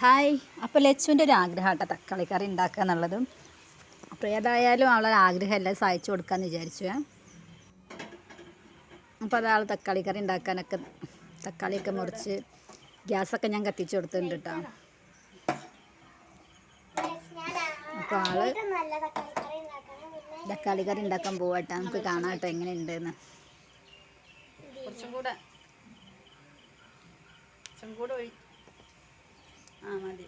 Hi. അപ്പോൾ ലച്ചുവിന്റെ ഒരു ആഗ്രഹമാട്ടോ തക്കാളി കറി ഉണ്ടാക്കുക എന്നുള്ളതും. അപ്പോൾ ഏതായാലും അവളെ ആഗ്രഹം എല്ലാം സഹായിച്ചു കൊടുക്കാമെന്ന് വിചാരിച്ചു. അപ്പോൾ അതാൾ തക്കാളി കറി ഉണ്ടാക്കാനൊക്കെ തക്കാളിയൊക്കെ മുറിച്ച് ഗ്യാസൊക്കെ ഞാൻ കത്തിച്ചു കൊടുത്തിട്ടുണ്ട് കേട്ടോ. അപ്പോൾ ഉണ്ടാക്കണം തക്കാളി കറി ഉണ്ടാക്കാൻ പോവാട്ടോ നമുക്ക് കാണാം കേട്ടോ എങ്ങനെയുണ്ടെന്ന്. കുറച്ചും കൂടെ. കുറച്ചും കൂടെ ഒഴി ആ മതി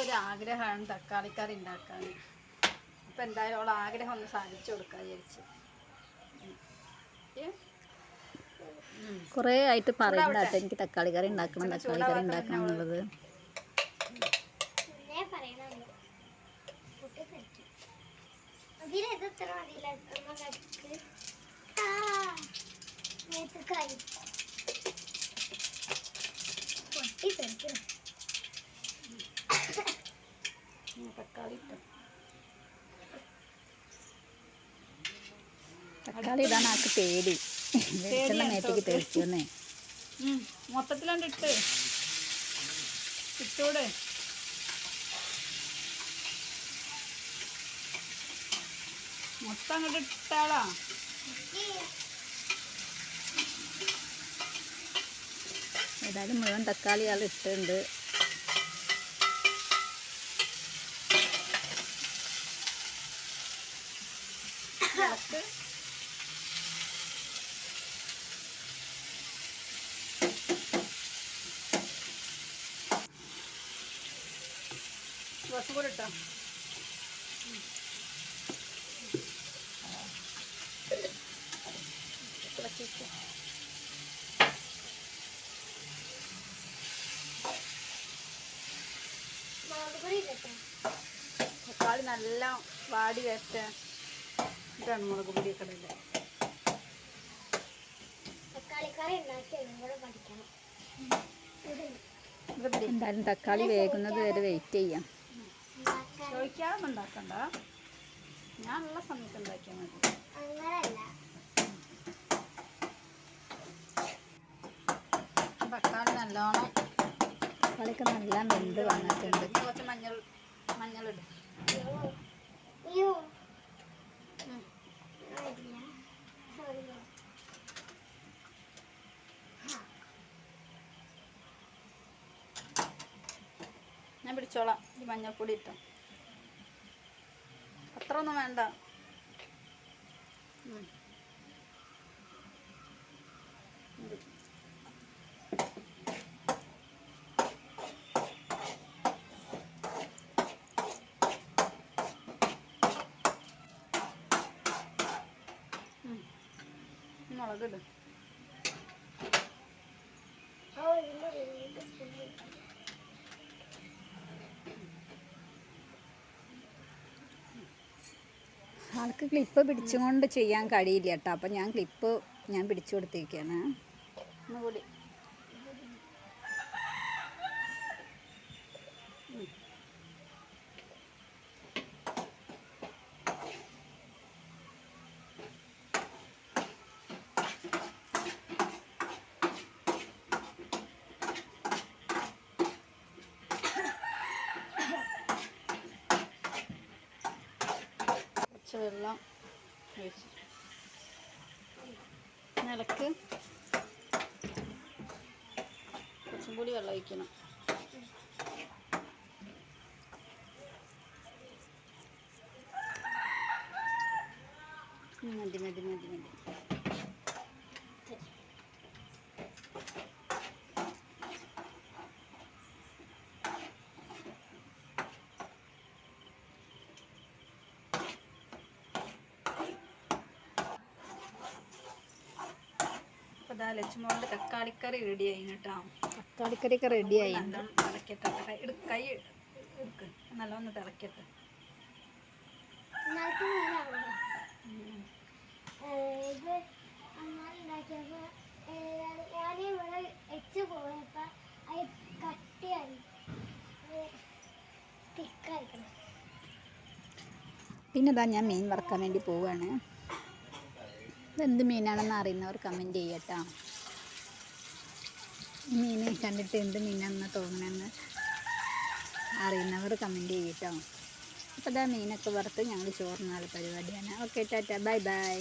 ഒരു ആഗ്രഹമാണ് തക്കാളിക്കറി ഉണ്ടാക്കാൻ. അപ്പം എന്തായാലും അവളെ ആഗ്രഹം ഒന്ന് സാധിച്ചു കൊടുക്കാൻ വിചാരിച്ചു. കുറേ ആയിട്ട് പറയുന്നുണ്ടാട്ടെ എനിക്ക് തക്കാളി കറി ഉണ്ടാക്കണം തക്കാളി കറി ഉണ്ടാക്കണം എന്നുള്ളത്. പിന്നെ പറയണുണ്ട്. തക്കാളി ഇട്ടു തക്കാളി ഇടാൻ ആൾക്ക് പേടി. വെളിച്ചെണ്ണ മേത്തേക്ക് തെളിക്കുന്നേ മൊത്തത്തിലാണ്ട് ഇട്ട്. ഇട്ടൂടെ. മൊത്തം അങ്ങോട്ട് ഇട്ടാളാ. ഏതായാലും മുഴുവൻ തക്കാളി ആൾ ഇട്ടുണ്ട് ഇളക്ക് കുറച്ചും കൂടെ ഇട്ടോ. തക്കാളി നല്ല വാടി വരട്ടെ. ഇതാണ് മുളക് പൊടിയൊക്കെ ഇടേണ്ടത് എന്തായാലും തക്കാളി വേകുന്നത് വരെ വെയിറ്റ് ചെയ്യാം. ചോദിക്കാതെ ഉണ്ടാക്കണ്ട. ഞാനുള്ള സമയത്ത് ഉണ്ടാക്കിയാൽ മതി. അങ്ങനല്ല. തക്കാളി നല്ലോണം തക്കാളിക്ക് നല്ല വെന്ത് വന്നിട്ടുണ്ട്. കുറച്ച് മഞ്ഞൾ മഞ്ഞളിട്. പിടിച്ചോളാം ഈ മഞ്ഞൾപ്പൊടി ഇട്ടോ. അത്ര ഒന്നും വേണ്ട മുളകിടും ആൾക്ക് ക്ലിപ്പ് പിടിച്ചുകൊണ്ട് ചെയ്യാൻ കഴിയില്ല കേട്ടോ. അപ്പം ഞാൻ ക്ലിപ്പ് ഞാൻ പിടിച്ചു കൊടുത്തേക്കാണ്. ഒന്നുകൂടി. വെള്ളം ഒഴിച്ചു. നിലയ്ക്ക് കുറച്ചും കൂടി വെള്ളം ഒഴിക്കണം. മതി മതി മതി മതി. അപ്പോൾ ഇതാ ലച്ചുമോളുടെ തക്കാളിക്കറി റെഡി ആയി കേട്ടോ. തക്കാളിക്കറിയൊക്കെ റെഡിയായി നല്ലോണം തിളക്കട്ടെ. കൈ എടു കൈ എടുക്ക്. നല്ലോണം തിളക്കട്ടെ. പിന്നെ ഇതാ ഞാൻ മീൻ വറക്കാൻ വേണ്ടി പോവുകയാണ് ഇതെന്ത് മീനാണെന്ന് അറിയുന്നവർ കമന്റ് ചെയ്യട്ടോ. ഈ മീൻ കണ്ടിട്ട് എന്ത് മീനാണെന്ന് തോന്നണമെന്ന് അറിയുന്നവർ കമന്റ് ചെയ്യട്ടോ. അപ്പോൾ ഇതാ മീനൊക്കെ വറുത്ത് ഞങ്ങൾ ചോറിനുള്ള പരിപാടിയാണ്. ഓക്കെ ടാറ്റ. Bye bye